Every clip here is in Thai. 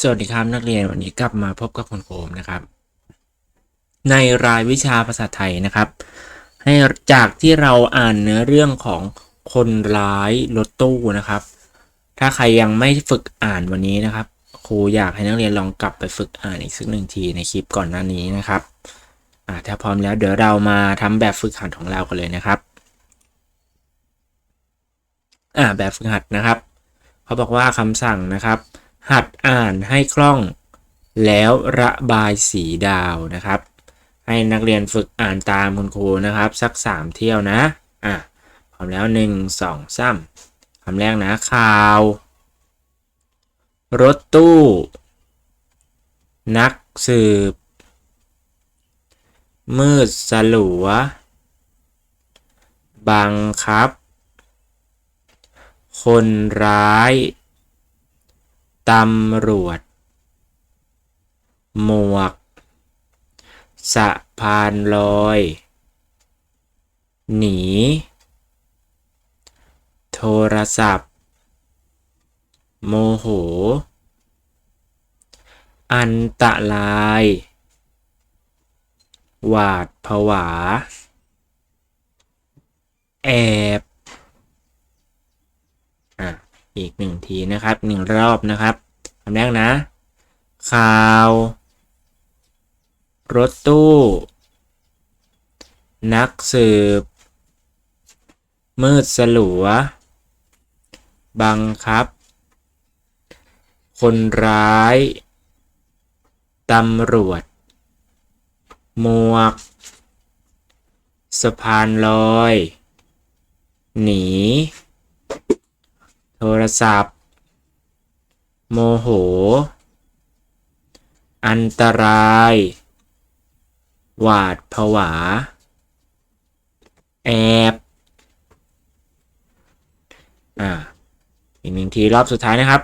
สวัสดีครับนักเรียนวันนี้กลับมาพบกับคุณโคมนะครับ ในรายวิชาภาษาไทยนะครับ ให้จากที่เราอ่านเนื้อเรื่องของคนร้ายรถตู้นะครับ ถ้าใครยังไม่ฝึกอ่านวันนี้นะครับ ครูอยากให้นักเรียนลองกลับไปฝึกอ่านอีกสักหนึ่งทีในคลิปก่อนหน้านี้นะครับถ้าพร้อมแล้วเดี๋ยวเรามาทำแบบฝึกหัดของเรากันเลยนะครับอ่าแบบฝึกหัดนะครับ เขาบอกว่าคำสั่งนะครับ หัดอ่านให้คล่อง แล้วระบายสีดาวนะครับ ให้นักเรียนฝึกอ่านตามคุณครูนะครับ สัก 3 เที่ยวนะ อะพร้อมแล้ว 1 2 3คำแรกนะข่าว รถตู้ นักสืบ มืดสลัว บังคับ คนร้าย ตำรวจ หมวก สะพานลอย หนี โทรศัพท์ โมโห อันตราย หวาดผวา แอบ อีกหนึ่งทีนะครับหนึ่งรอบนะครับคำแรกนะ ข่าว รถตู้ นักสืบ มืดสลัว บังคับ คนร้าย ตำรวจ หมวก สะพานลอย หนี รศัพท์ โมโห อันตราย หวาดผวา แอบ อ่า อีกหนึ่งทีรอบสุดท้ายนะครับ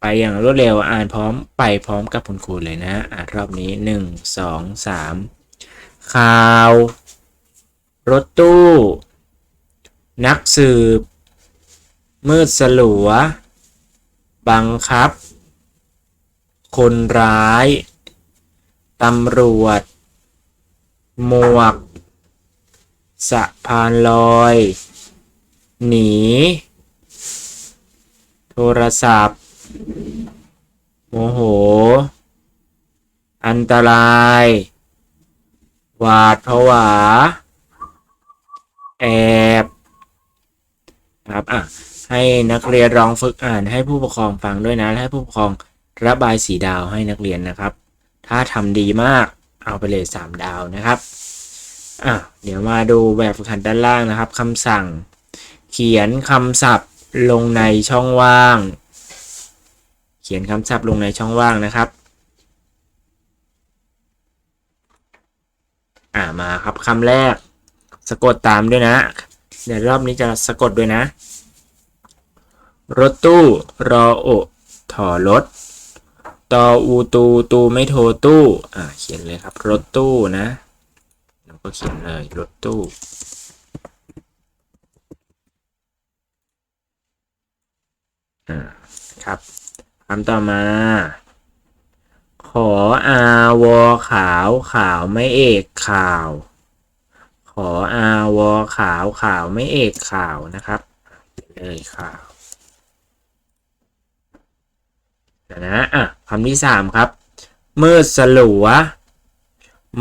ไปอย่างรวดเร็วอ่านพร้อมไปพร้อมกับคุณครูเลยนะอ่านรอบนี้หนึ่งสองสามข่าว รถตู้ นักสืบ มืดสลัว บังคับ คนร้าย ตำรวจ หมวก สะพานลอย หนี โทรศัพท์ โมโห อันตราย หวาดผวา แอบครับอะ ให้นักเรียนลองฝึกอ่านให้ผู้ปกครองฟังด้วยนะให้ผู้ปกครองระบายสีดาวให้นักเรียนนะครับ ถ้าทำดีมากเอาไปเลย 3 ดาวนะครับอะเดี๋ยวมาดูแบบฝึกหัดด้านล่างนะครับคำสั่ง เขียนคำศัพท์ลงในช่องว่าง เขียนคำศัพท์ลงในช่องว่างนะครับอ่ามาครับคำแรก สะกดตามด้วยนะ เดี๋ยวรอบนี้จะสะกดด้วยนะ รถตู้ รอโอถอรถตออูตูตูไม่โทรตู้ อ่าเขียนเลยครับ รถตู้นะเราก็เขียนเลยรถตู้ อ่าครับคำต่อมา ขออาวอขาวขาวไม่เอกข่าว ขออาวอขาวขาวไม่เอกข่าวนะครับเลยข่าวเดี๋ยว นะอะคำที่สามครับ มืดสลัว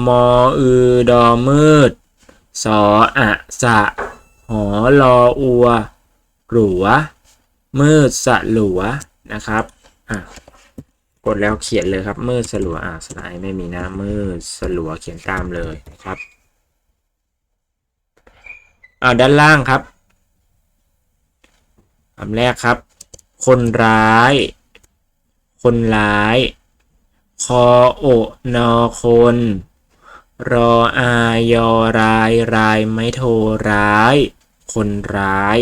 มออือดอมืด สออะสะ หอรออัวหลัว มืดสลัวนะครับอะกดแล้วเขียนเลยครับ มืดสลัวอะสไลด์ไม่มีนะมืดสลัวเขียนตามเลยนะครับอ่าด้านล่างครับคำแรกครับ คนร้าย คนร้าย คอโอนอคน รออายอรายรายไม่โทรร้าย คนร้าย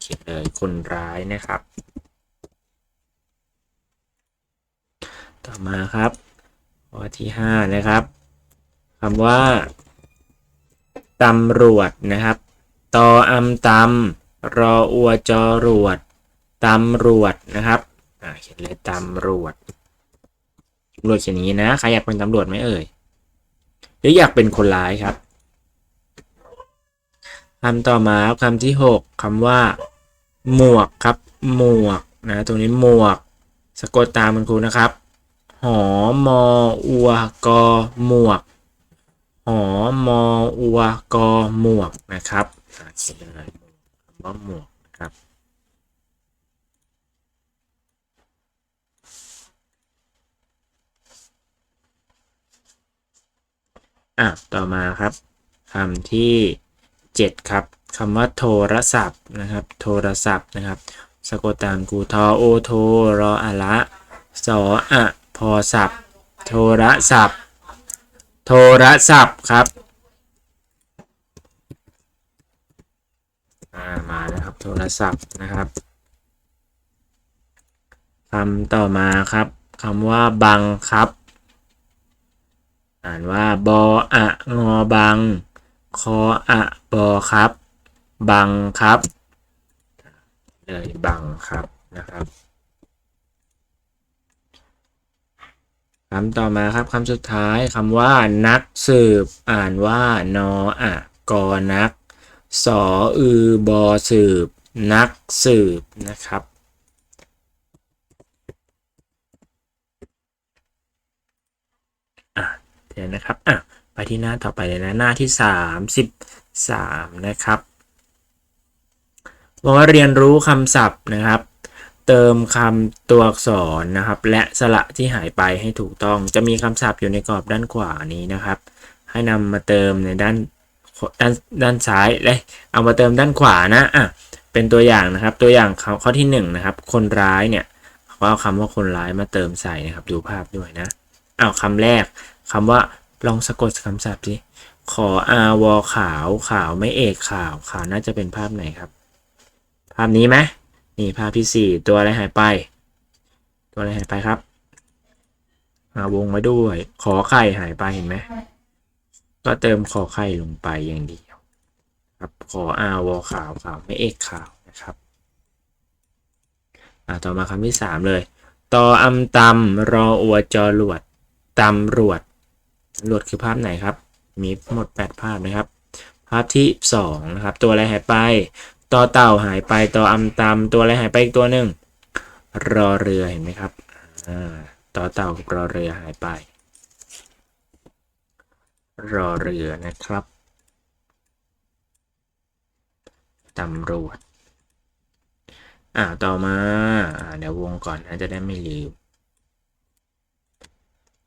เขียนเลยคนร้ายนะครับ ต่อมาครับข้อที่ห้านะครับคำว่าตำรวจนะครับ ตออำตำรออัวจรวดตำรวจนะครับ อ่าเขียนเลยตำรวจตำรวจเขียนนี้นะใครอยากเป็นตำรวจไหมเอ่ยหรืออยากเป็นคนร้ายครับคำต่อมาคำที่หกคำว่า หมวกครับ หมวกนะตรงนี้หมวก สะกดตามคุณครูนะครับหอมออัวกอหมวกหอมออัวกอหมวกนะครับเขียนเลยคำว่าหมวกนะครับ อะต่อมาครับคำที่ 7 ครับคำว่าโทรศัพท์นะครับ โทรศัพท์นะครับสะกดตามกูทอโอโทรออะละสออะพอศัพท์ โทรศัพท์ โทรศัพท์ครับอ่ามาแล้วครับโทรศัพท์นะครับคำต่อมาครับคำว่าบังครับ อ่านว่าบออะงอบัง คออะบอครับ บังครับเลยบังครับนะครับคำต่อมาครับคำสุดท้ายคำว่า นักสืบ อ่านว่านออะกอนักสออือบอสืบ นักสืบนะครับ เดี๋ยวนะครับอะไปที่หน้าต่อไปเลยนะหน้าที่ 33 นะครับบอกว่าเรียนรู้คำศัพท์นะครับ เติมคำตัวอักษรนะครับ และสระที่หายไปให้ถูกต้องจะมีคำศัพท์อยู่ในกรอบด้านขวานี้นะครับ ให้นำมาเติมในด้านด้านด้านซ้ายเลยเอามาเติมด้านขวานะอะเป็นตัวอย่างนะครับ ตัวอย่างข้อข้อที่1นะครับ คนร้ายเนี่ยเขาเอาคำว่าคนร้ายมาเติมใส่นะครับ ดูภาพด้วยนะเอาคำแรก คำว่าลองสะกดคำศัพท์สิขออาวอขาวขาวไม่เอกขาวขาวน่าจะเป็นภาพไหนครับ ภาพนี้ไหมนี่ภาพที่สี่ตัวอะไรหายไป ตัวอะไรหายไปครับหาวงไว้ด้วย ขอไข่หายไปเห็นไหมก็เติมขอไข่ลงไปอย่างเดียวครับขออาวอขาวขาวไม่เอกขาวนะครับอ่าต่อมาคำที่สามเลยตออำตำรออวจอหลวดตำรวจ ตำรวจคือภาพไหนครับ มีหมด 8 ภาพนะครับ ภาพที่ 2 นะครับ ตัวอะไรหายไป ต่อเต่าหายไป ต่ออำตำตัวอะไรหายไปอีกตัวหนึ่ง รอเรือเห็นไหมครับ ต่อเต่ากับรอเรือหายไป รอเรือนะครับ ตำรวจ อ่า ต่อมาอ่าเดี๋ยววงก่อนนะจะได้ไม่ลืม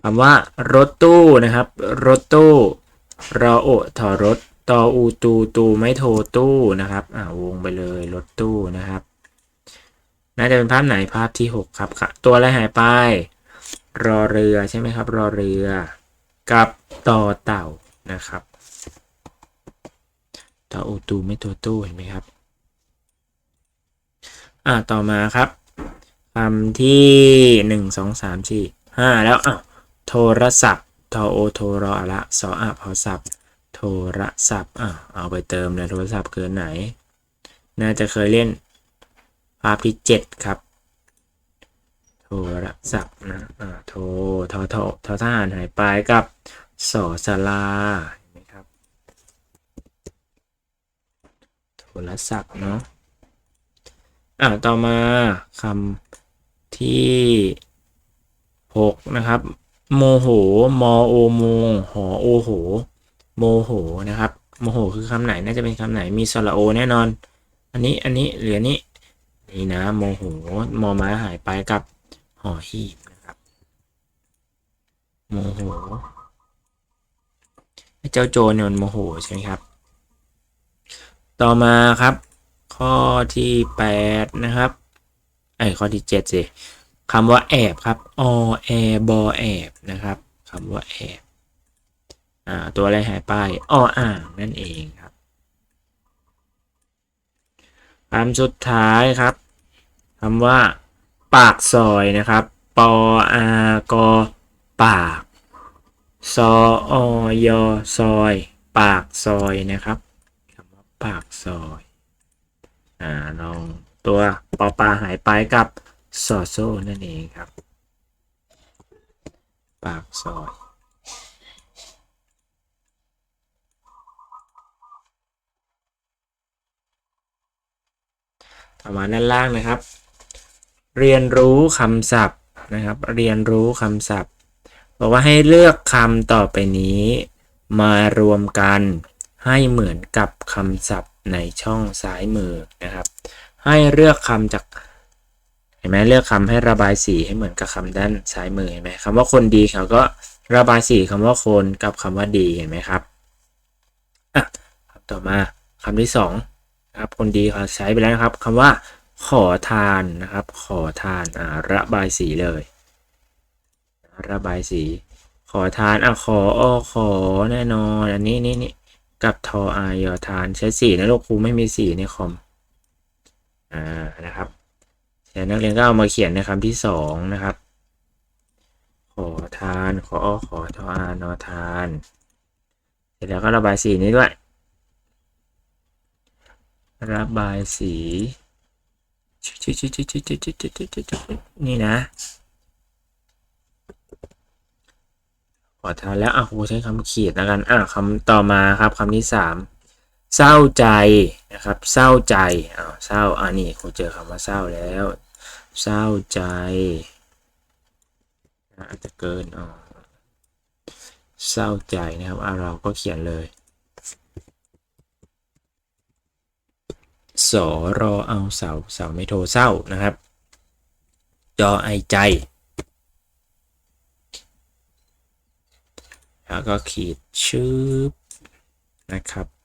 คำว่ารถตู้นะครับ รถตู้รอโอถอรถตออูตูตูไม่โทตู้นะครับอ่าวงไปเลยรถตู้นะครับน่าจะเป็นภาพไหนภาพที่ 6 ครับค่ะตัวอะไรหายไป รอเรือใช่ไหมครับ รอเรือ กับต่อเต่านะครับต่ออูตูไม่โทตู้เห็นไหมครับ อ่าต่อมาครับคำที่หนึ่งสองสามสี่ห้าแล้วอ้าว โทรศัพท์ทอโอโทรอะละสออะพอศัพท์ โทรศัพท์อ่าเอาไปเติมเลยโทรศัพท์เกินไหน น่าจะเคยเล่นภาพที่เจ็ดครับ โทรศัพท์นะอ่าโทรทอทอทอทหารหายไปกับสอสลาเห็นไหมครับ โทรศัพท์เนาะอ่าต่อมาคำที่หกนะครับ โมโหมอโอโมหอโอโห โมโหนะครับ โมโหคือคำไหน น่าจะเป็นคำไหน มีสระโอแน่นอน อันนี้ อันนี้ เหลือนี้ นี่นะ โมโห มอม้าหายไปกับหอหีบนะครับ โมโห เจ้าโจรเนี่ยมันโมโหใช่ไหมครับ ต่อมาครับ ข้อที่ 8 นะครับ ไอ้ข้อที่ 7สิ คำว่าแอบครับอแอบอแอบนะครับคำว่าแอบอ่าตัวอะไรหายไปออ่างนั่นเองครับคำสุดท้ายครับคำว่า ปากซอยนะครับปออากอปากซออยอซอย ปากซอยนะครับคำว่าปากซอยอ่าลองตัวปอปลาหายไปกับ ซอโซ่นั่นเองครับ ปากซอย ต่อมาด้านล่างนะครับ เรียนรู้คำศัพท์นะครับ เรียนรู้คำศัพท์บอกว่าให้เลือกคำต่อไปนี้ มารวมกันให้เหมือนกับคำศัพท์ในช่องซ้ายมือนะครับ ให้เลือกคำจาก เห็นไหมเลือกคำให้ระบายสีให้เหมือนกับคำด้านซ้ายมือเห็นไหมคำว่าคนดีเขาก็ระบายสีคำว่าคนกับคำว่าดีเห็นไหมครับอะคำต่อมาคำที่สองนะครับคนดีเขาใช้ไปแล้วนะครับคำว่า ขอทานนะครับ ขอทานอ่าระบายสีเลย ระบายสี ขอทานอะขออขอแน่นอนอันนี้นี่นี่กับทออายอทานใช้สีนะลูกครูไม่มีสีในคอมอ่านะครับ แต่นักเรียนก็เอามาเขียนในคำที่สองนะครับ ขอทาน ขออขอทอานอทาน เสร็จแล้วก็ระบายสีนี้ด้วย ระบายสีนี่นะ ขอทานแล้วอะครูใช้คำขีดแล้วกันอะคำต่อมาครับคำที่สาม เศร้าใจนะครับ เศร้าใจอ้าวเศร้าอ่านี่ครูเจอคำว่าเศร้าแล้ว เศร้าใจอาจจะเกินอ๋อเศร้าใจนะครับอะเราก็เขียนเลยสอรอเอาเสาเสาไม่โทรเศร้านะครับจอไอใจ แล้วก็ขีดชืบนะครับ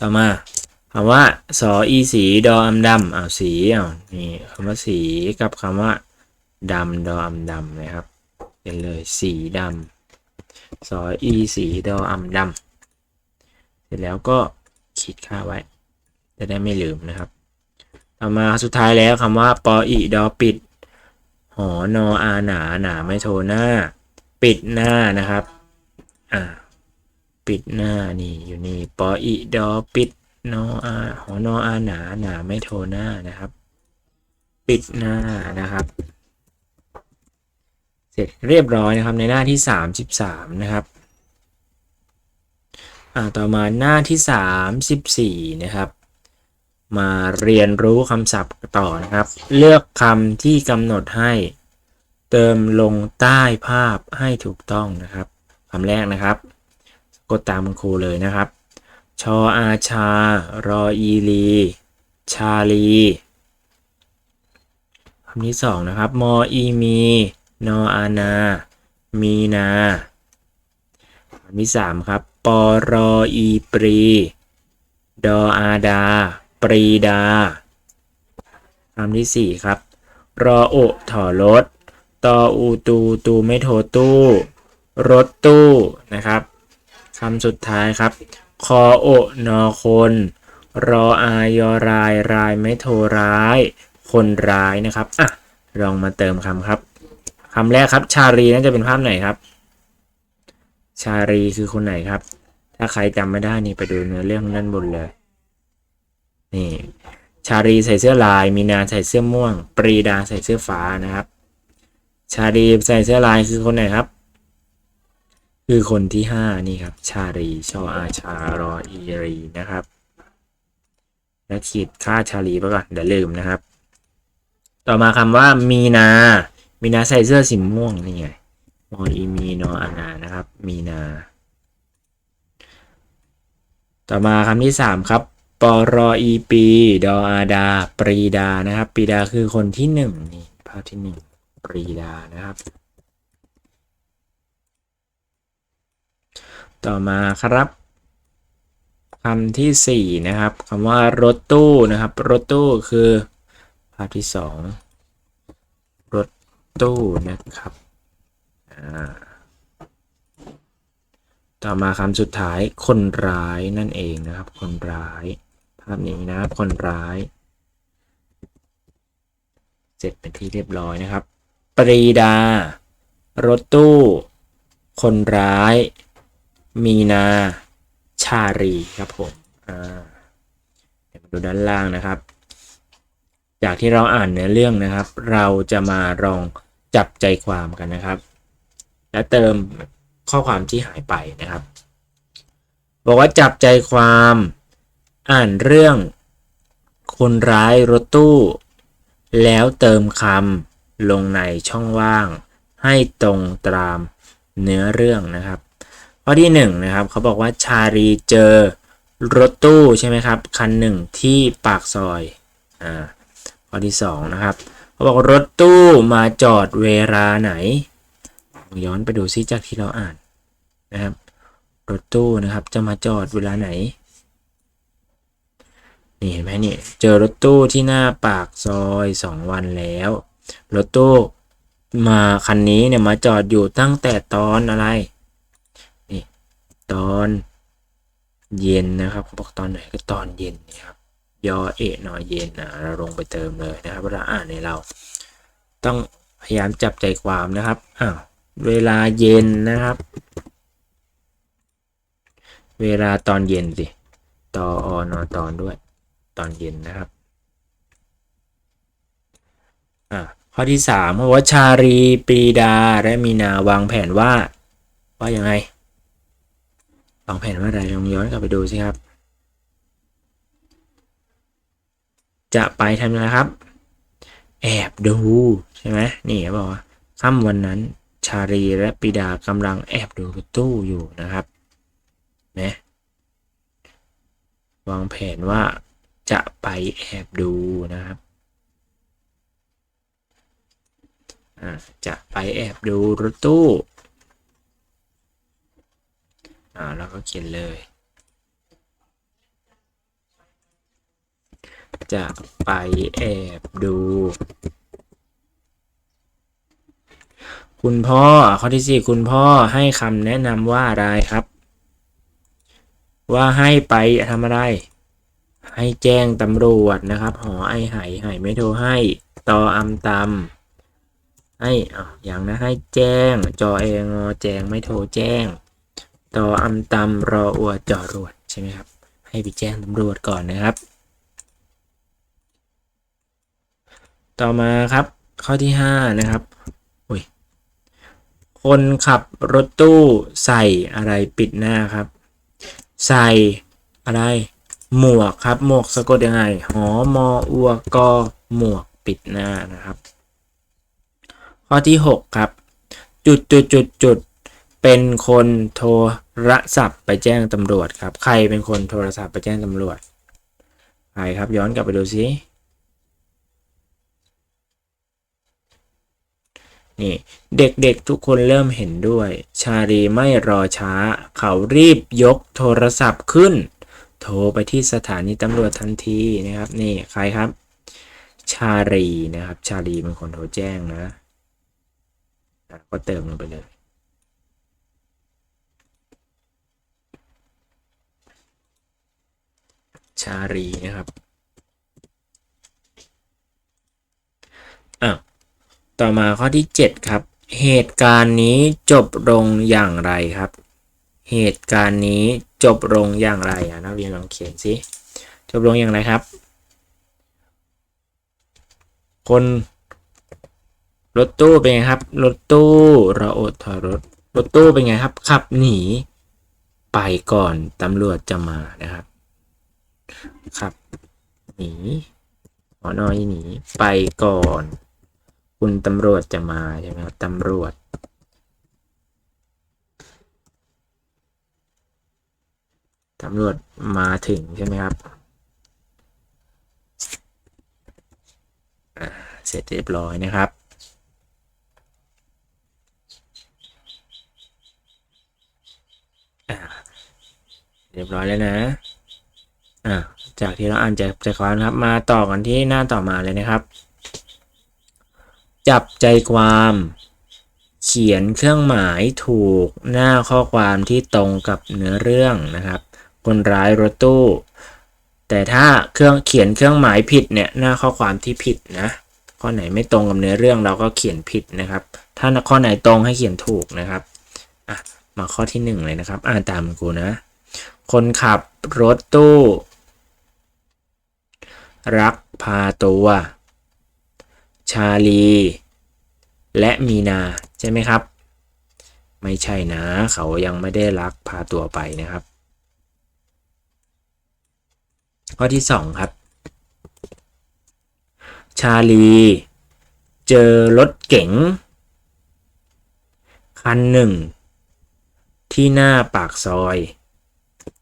ต่อมาคำว่าสออีสีดออำดำอ้าวสีอ้าวนี่คำว่าสีกับคำว่าดำดออำดำนะครับ เป็นเลยสีดำสออีสีดออำดำเสร็จแล้วก็ขีดค่าไว้ จะได้ไม่ลืมนะครับ ต่อมาสุดท้ายแล้วคำว่าปออีดอปิด หอนออาหนาหนาไม่โทหน้า ปิดหน้านะครับ อ่า ปิดหน้านี่อยู่นี่ปออีดอปิดนออาหอนออาหนาหนาไม่โทหน้านะครับ ปิดหน้านะครับ เสร็จเรียบร้อยนะครับในหน้าที่ 33 นะครับอ่าต่อมาหน้าที่ 34 นะครับมาเรียนรู้คำศัพท์ต่อนะครับ เลือกคำที่กำหนดให้ เติมลงใต้ภาพให้ถูกต้องนะครับคำแรกนะครับ กดตามคุณครูเลยนะครับ ชออาชา รออีลี ชาลีคำที่สองนะครับ มออีมี นออานา มีนาคำที่สามครับ ปอรออีปรี ดออาดา ปรีดาคำที่สี่ครับ รอโอถอรถตออูตูตูไม่โทตู้ รถตู้นะครับ คำสุดท้ายครับ คอโอนอคน รออายอรายรายไม่โทร้าย คนร้ายนะครับอะลองมาเติมคำครับคำแรกครับ ชาลีน่าจะเป็นภาพไหนครับ ชาลีคือคนไหนครับ ถ้าใครจำไม่ได้นี่ไปดูเนื้อเรื่องด้านบนเลย นี่ ชาลีใส่เสื้อลาย มีนาใส่เสื้อม่วง ปรีดาใส่เสื้อฟ้านะครับ ชาลีใส่เสื้อลายคือคนไหนครับ คือคนที่ห้านี่ครับ ชาลีชออาชารออีรีนะครับ แล้วขีดค่าชาลีไปก่อนเดี๋ยวลืมนะครับ ต่อมาคำว่ามีนา มีนาใส่เสื้อสีม่วงนี่ไงมออีมีนออานานะครับ มีนา ต่อมาคำที่สามครับปรออีปีดออาดา ปรีดานะครับ ปรีดาคือคนที่หนึ่งนี่ภาพที่หนึ่งปรีดานะครับ ต่อมาครับคำที่สี่นะครับคำว่ารถตู้นะครับ รถตู้คือภาพที่สองรถตู้นะครับ ต่อมาคำสุดท้ายคนร้ายนั่นเองนะครับ คนร้าย ภาพนี้นะครับคนร้าย เสร็จเป็นที่เรียบร้อยนะครับ ปรีดา รถตู้ คนร้าย มีนาชารีครับผมอ่าเดี๋ยวมาดูด้านล่างนะครับ จากที่เราอ่านเนื้อเรื่องนะครับ เราจะมาลองจับใจความกันนะครับ และเติมข้อความที่หายไปนะครับ บอกว่าจับใจความอ่านเรื่อง คนร้ายรถตู้ แล้วเติมคำลงในช่องว่าง ให้ตรงตามเนื้อเรื่องนะครับ ข้อที่หนึ่งนะครับเขาบอกว่าชาลีเจอรถตู้ใช่ไหมครับ คันหนึ่งที่ปากซอยอ่าข้อที่สองนะครับเขาบอกรถตู้มาจอดเวลาไหน ย้อนไปดูซิจากที่เราอ่านนะครับ รถตู้นะครับจะมาจอดเวลาไหนนี่เห็นไหมนี่เจอรถตู้ที่หน้าปากซอยสองวันแล้ว รถตู้มาคันนี้เนี่ยมาจอดอยู่ตั้งแต่ตอนอะไร ตอนเย็นนะครับเขาบอกตอนไหนก็ตอนเย็นนี่ครับยอเอะหนอเย็นนะเราลงไปเติมเลยนะครับเวลาอ่านในเรา ต้องพยายามจับใจความนะครับอ้าวเวลาเย็นนะครับ เวลาตอนเย็นสิตออนอตอนด้วย ตอนเย็นนะครับอ่าข้อที่สามว่าชารีปรีดาและมีนาวางแผนว่า ว่ายังไง วางแผนว่าอะไรลองย้อนกลับไปดูสิครับ จะไปทำอะไรครับ แอบดูใช่ไหมนี่เขาบอกว่าค่ำวันนั้นชารีและปิดากำลังแอบดูรถตู้อยู่นะครับนะวางแผนว่าจะไปแอบดูนะครับจะไปแอบดูรถตู้ อ่าแล้วก็เขียนเลย จะไปแอบดู คุณพ่อข้อที่สี่คุณพ่อให้คำแนะนำว่าอะไรครับ ว่าให้ไปทำอะไร ให้แจ้งตำรวจนะครับ หอไอไห่ไห่ไม่โทรให้ตออำตำให้อ่อย่างนะให้แจ้ง จอเองอแจ้งไม่โทรแจ้ง ตออำตำรออวจอรวดใช่ไหมครับ ให้ไปแจ้งตำรวจก่อนนะครับ ต่อมาครับ ข้อที่ห้านะครับอุ้ยคนขับรถตู้ใส่อะไรปิดหน้าครับ ใส่อะไรหมวกครับ หมวกสะกดยังไงหอมออัวกอหมวกปิดหน้านะครับ ข้อที่หกครับ จุดจุดจุดจุดเป็นคนโทร ศัพท์ไปแจ้งตำรวจครับ ใครเป็นคนโทรศัพท์ไปแจ้งตำรวจใครครับย้อนกลับไปดูซินี่เด็กๆทุกคนเริ่มเห็นด้วย ชาลีไม่รอช้า เขารีบยกโทรศัพท์ขึ้น โทรไปที่สถานีตำรวจทันทีนะครับ นี่ใครครับ ชาลีนะครับ ชาลีเป็นคนโทรแจ้งนะก็เติมลงไปเลย ชาลีนะครับอะต่อมาข้อที่ 7 ครับ เหตุการณ์นี้จบลงอย่างไรครับ เหตุการณ์นี้จบลงอย่างไรอะนักเรียนลองเขียนสิจบลงอย่างไรครับ คนรถตู้เป็นไงครับ รถตู้ราอดถอยรถรถตู้เป็นไงครับ ขับหนี ไปก่อนตำรวจจะมานะครับ ขับหนีหอนอยหนีไปก่อน คุณตำรวจจะมาใช่ไหมครับตำรวจตำรวจมาถึงใช่ไหมครับ เสร็จเรียบร้อยนะครับ เรียบร้อยแล้วนะ อ่าจากที่เราอ่านจากใจความนะครับ มาต่อกันที่หน้าต่อมาเลยนะครับ จับใจความ เขียนเครื่องหมายถูกหน้าข้อความที่ตรงกับเนื้อเรื่องนะครับ คนร้ายรถตู้ แต่ถ้าเครื่องเขียนเครื่องหมายผิดเนี่ยหน้าข้อความที่ผิดนะข้อไหนไม่ตรงกับเนื้อเรื่องเราก็เขียนผิดนะครับ ถ้าข้อไหนตรงให้เขียนถูกนะครับอะมาข้อที่หนึ่งเลยนะครับ อ่านตามกูนะ คนขับรถตู้ รักพาตัว ชาลี และมีนาใช่ไหมครับ ไม่ใช่นะเขายังไม่ได้ลักพาตัวไปนะครับ ข้อที่สองครับ ชาลี เจอรถเก๋งคันหนึ่งที่หน้าปากซอย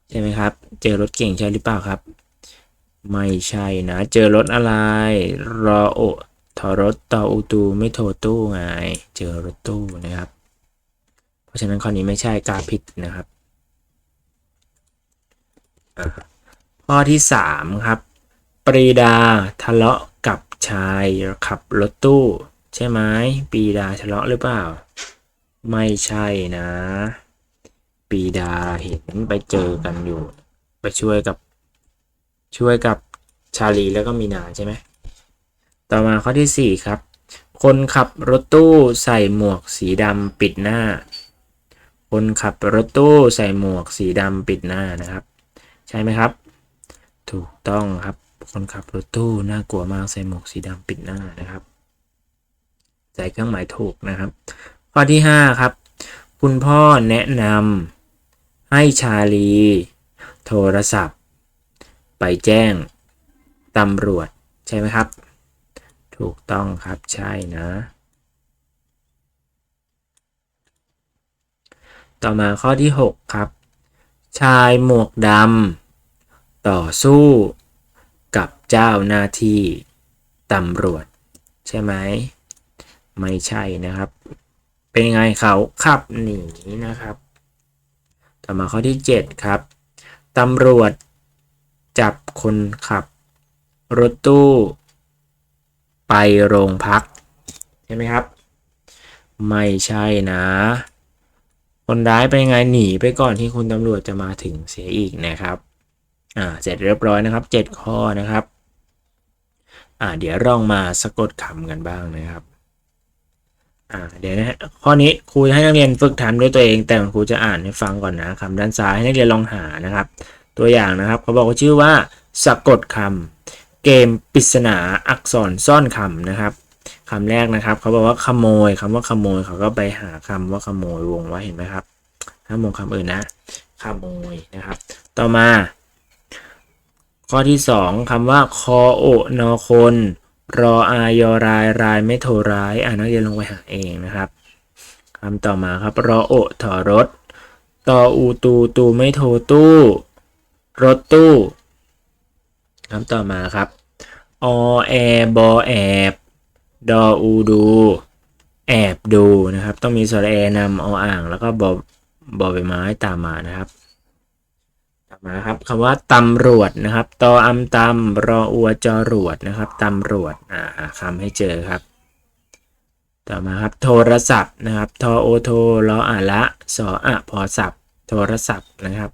ใช่ไหมครับ เจอรถเก่งใช่หรือเปล่าครับ ไม่ใช่นะ เจอรถอะไร รอโอทอรถตออูตูไม่โทรตู้ไง เจอรถตู้นะครับ เพราะฉะนั้นข้อนี้ไม่ใช่กาผิดนะครับข้อที่สามครับ ปรีดาทะเลาะกับชายขับรถตู้ ใช่ไหมปรีดาทะเลาะหรือเปล่า ไม่ใช่นะปีดาเห็นไปเจอกันอยู่ ไปช่วยกับ ช่วยกับชาลีแล้วก็มีนาใช่ไหมต่อมาข้อที่สี่ครับ คนขับรถตู้ใส่หมวกสีดำปิดหน้า คนขับรถตู้ใส่หมวกสีดำปิดหน้านะครับ ใช่ไหมครับ ถูกต้องครับคนขับรถตู้น่ากลัวมากใส่หมวกสีดำปิดหน้านะครับใส่เครื่องหมายถูกนะครับ ข้อที่ห้าครับ คุณพ่อแนะนำให้ชาลี โทรศัพท์ ไปแจ้งตำรวจใช่ไหมครับ ถูกต้องครับใช่นะ ต่อมาข้อที่ 6 ครับ ชายหมวกดำต่อสู้กับเจ้าหน้าที่ตำรวจ ใช่ไหม ไม่ใช่นะครับ เป็นไงเขาขับหนีนะครับ ต่อมาข้อที่ 7 ครับตำรวจ จับคนขับ รถตู้ ไปโรงพัก ใช่ไหมครับ ไม่ใช่นะ คนร้ายเป็นไงหนีไปก่อนที่คุณตำรวจจะมาถึงเสียอีกนะครับอ่าเสร็จเรียบร้อยนะครับ 7 ข้อนะครับอ่าเดี๋ยวลองมาสะกดคำกันบ้างนะครับอ่าเดี๋ยวนะฮะข้อนี้ครูให้นักเรียนฝึกทำด้วยตัวเอง แต่ครูจะอ่านให้ฟังก่อนนะคำด้านซ้ายให้นักเรียนลองหานะครับ ตัวอย่างนะครับ เขาบอกว่าชื่อว่า สะกดคำเกมปริศนาอักษรซ่อนคำนะครับคำแรกนะครับ เขาบอกว่าขโมยคำว่าขโมยเขาก็ไปหาคำว่าขโมยวงไว้เห็นไหมครับถ้ามองคำอื่นนะขโมยนะครับ ต่อมา ข้อที่สองคำว่าคอโอนอคน รออายอรายรายไม่โทรร้ายอ่านักเรียนลงไปหาเองนะครับคำต่อมาครับรอโอถอรถตออูตูตูไม่โทรตู้ รถตู้คำต่อมาครับ อแอบอแอบดออูดู แอบดูนะครับ ต้องมีสระแอนำออ่าง แล้วก็บอบอใบไม้ตามมานะครับต่อมาครับคำว่าตำรวจนะครับตออำตำรออัวจอรวดนะครับตำรวจอ่าคำให้เจอครับ ต่อมาครับโทรศัพท์นะครับทอโอโทรออ่าละสออะพอศัพท์ โทรศัพท์นะครับ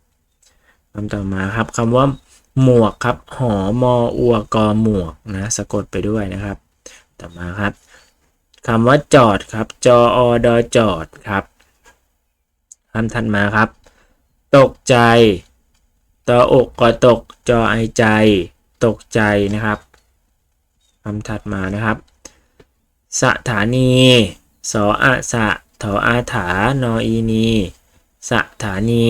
คำต่อมาครับคำว่าหมวกครับ หอมออัวกอหมวกนะสะกดไปด้วยนะครับ ต่อมาครับคำว่าจอดครับ จออดอจอดครับคำถัดมาครับ ตกใจ ตออกกอตก จอไอใจ ตกใจนะครับคำถัดมานะครับ สถานี สออะสะ ถออาถานออีนี สถานี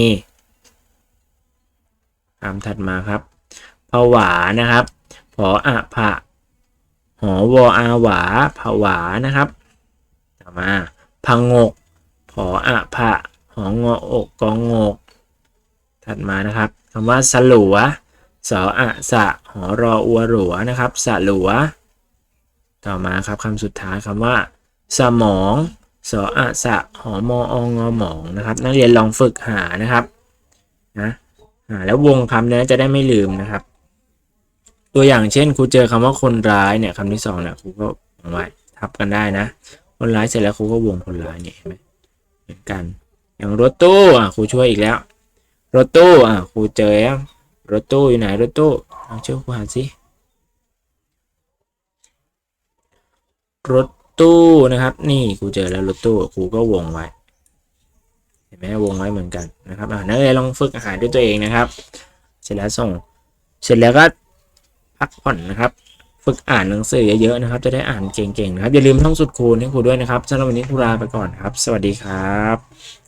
คำถัดมาครับผวานะครับผออะผะหอวออาหวาผวานะครับ ต่อมาพังงกผออะผะหองออกกองงก ถัดมานะครับคำว่าสลัวสออะสะหอรออัวหลัวนะครับสลัว ต่อมาครับคำสุดท้ายคำว่า สมองสออะสะหอมอองอหมองนะครับ นักเรียนลองฝึกหานะครับนะ แล้ววงคำเนี้ยจะได้ไม่ลืมนะครับ ตัวอย่างเช่นครูเจอคำว่าคนร้ายเนี่ยคำที่สองเนี่ยครูก็วงไว้ทับกันได้นะ คนร้ายเสร็จแล้วครูก็วงคนร้ายเนี่ยเห็นไหมเหมือนกัน อย่างรถตู้อะครูช่วยอีกแล้ว รถตู้อะครูเจอแล้วรถตู้อยู่ไหนรถตู้ลองช่วยครูหาสิรถตู้นะครับ นี่ครูเจอแล้วรถตู้ครูก็วงไว้ ไหมวงไว้เหมือนกันนะครับอ่านักเรียนลองฝึกอาหารด้วยตัวเองนะครับ เสร็จแล้วส่ง เสร็จแล้วก็พักผ่อนนะครับฝึกฝึกอ่านหนังสือเยอะๆนะครับ จะได้อ่านเก่งๆนะครับอย่าลืมท่องสุดคูณให้ครูด้วยนะครับสำหรับวันนี้ครูลาไปก่อนครับ สวัสดีครับ